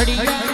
ઘડિયા.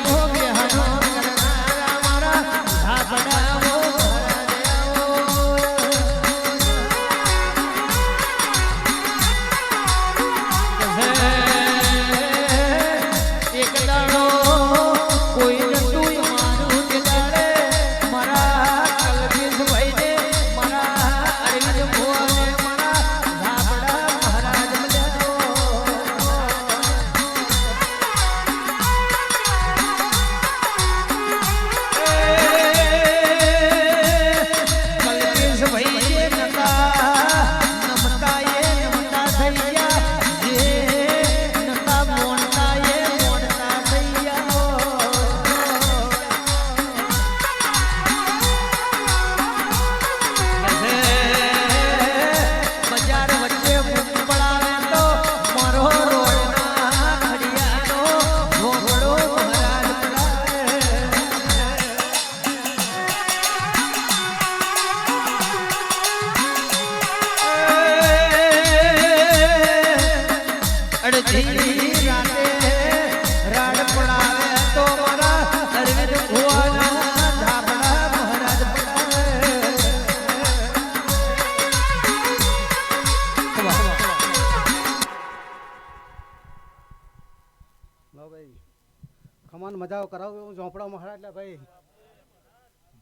ખમાન મજાઓ કરાવું એવું ઝોપડા મહારાજ એટલે ભાઈ.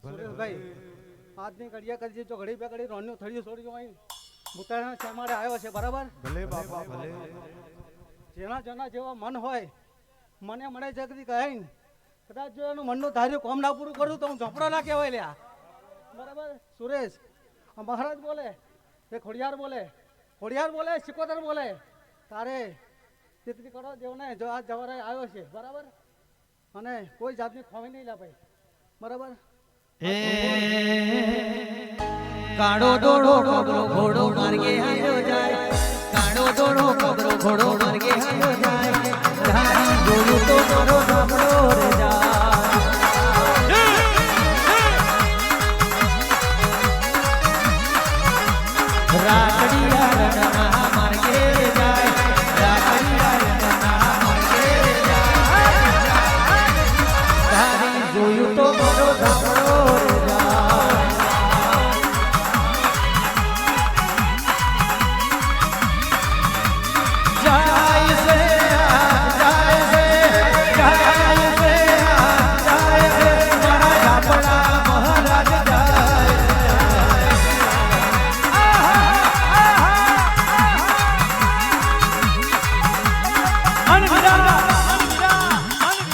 સુરેશભાઈ આજની ઘડિયા કરી દેજો ઘડી બે ઘડી રોનનું થળિયું છોડ્યું અહીં. ભૂતાણા શ્યામાડે આવ્યો છે બરાબર? ભલે બાપા ભલે. જેના જેના જેવા મન હોય, મને મળે જગદી કહે કદાચ જો એનું મનનું ધાર્યું કોમ ના પૂરું કરું તો હું ઝોપડો ના કહેવાય લ્યા. બરાબર? સુરેશ મહારાજ બોલે, એ ખોડિયાર બોલે ખોડિયાર બોલે, સિકોતર બોલે. તારે ચિત્રી કરો, દેવને જો આ જવારે આવ્યો છે. બરાબર? અને કોઈ જાતની ખોવી નહીં લે ભાઈ. બરાબર? કાળો ડોડો ઘોડો માર્ગે આવ્યો જાય. કાળો દોડો કબરો ઘોડો માર્ગે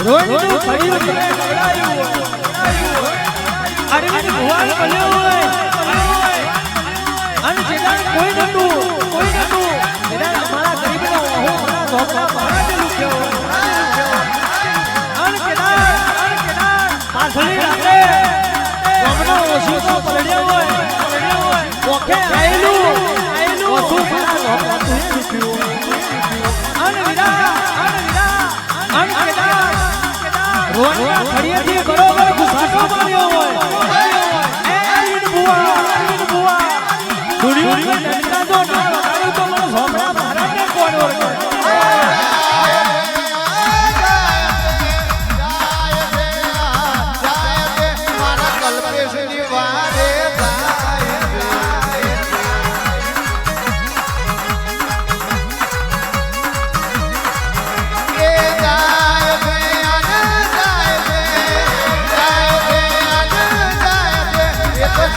રોહિણીનું થયું તમે બન્યો હોય. અને કોઈ કોઈ અમારા ગરીબનો ઓહો, લૂંટ્યો. અને કેદાર, અને કેદાર, ગામનો હોય, હોય. ઓખે આયેલું, આયેલું. વિરા, અને વિરા, અને કેદાર, રોજના ફળિયેથી બરોબર ઘુસાટો માર્યો હોય. એ બુવા, બુવા. દુનિયાની ડંકા જો ના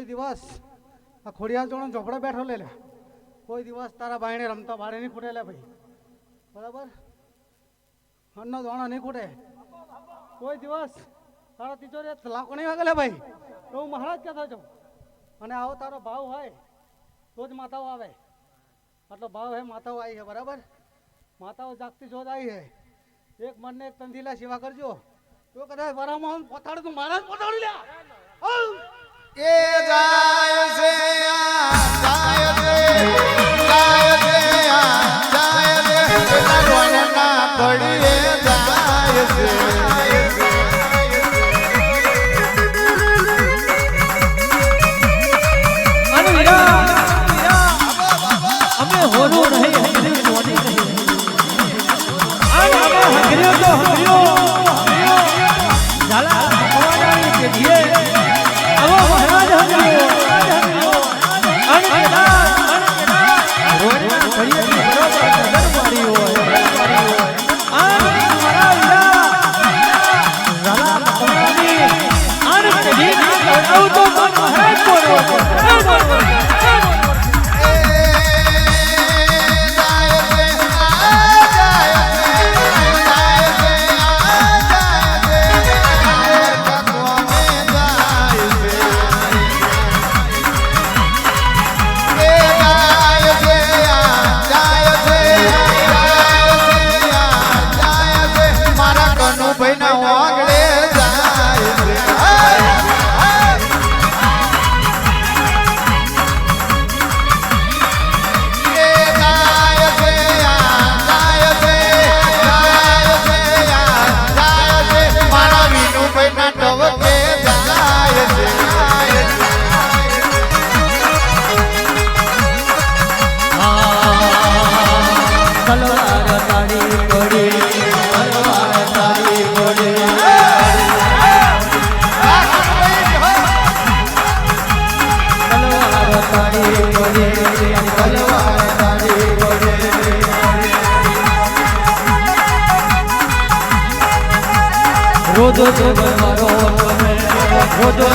કોઈ દિવસ આ ખોડિયાલ જોડે ઝોપડે બેઠો લે કોઈ દિવસ તારા બાયણે રમતા બારે નહીં ખૂટે લે ભાઈ. બરાબર? અન્ન દાણો નહીં ખૂટે. કોઈ દિવસ તારા તિજોરી લાખો નહીં વાગે ભાઈ. તો હું મહારાજ કહેતો છું? અને આવો તારો ભાવ હોય, તો જ માતાઓ આવે. આટલો ભાવ હે, માતાઓ આવી છે બરાબર? માતાઓ જાગતી જોત આવી છે એક મનને એક તંદીલા સેવા કરજો. તો કદાચ વરામાં પોતાડું તું મહારાજ પોતાડું લ્યા એ જાય છે તલવાર તારી પડી. તલવાર તારી પડી તલવાર તારી પડી તલવાર તારી મારો તમે રોદો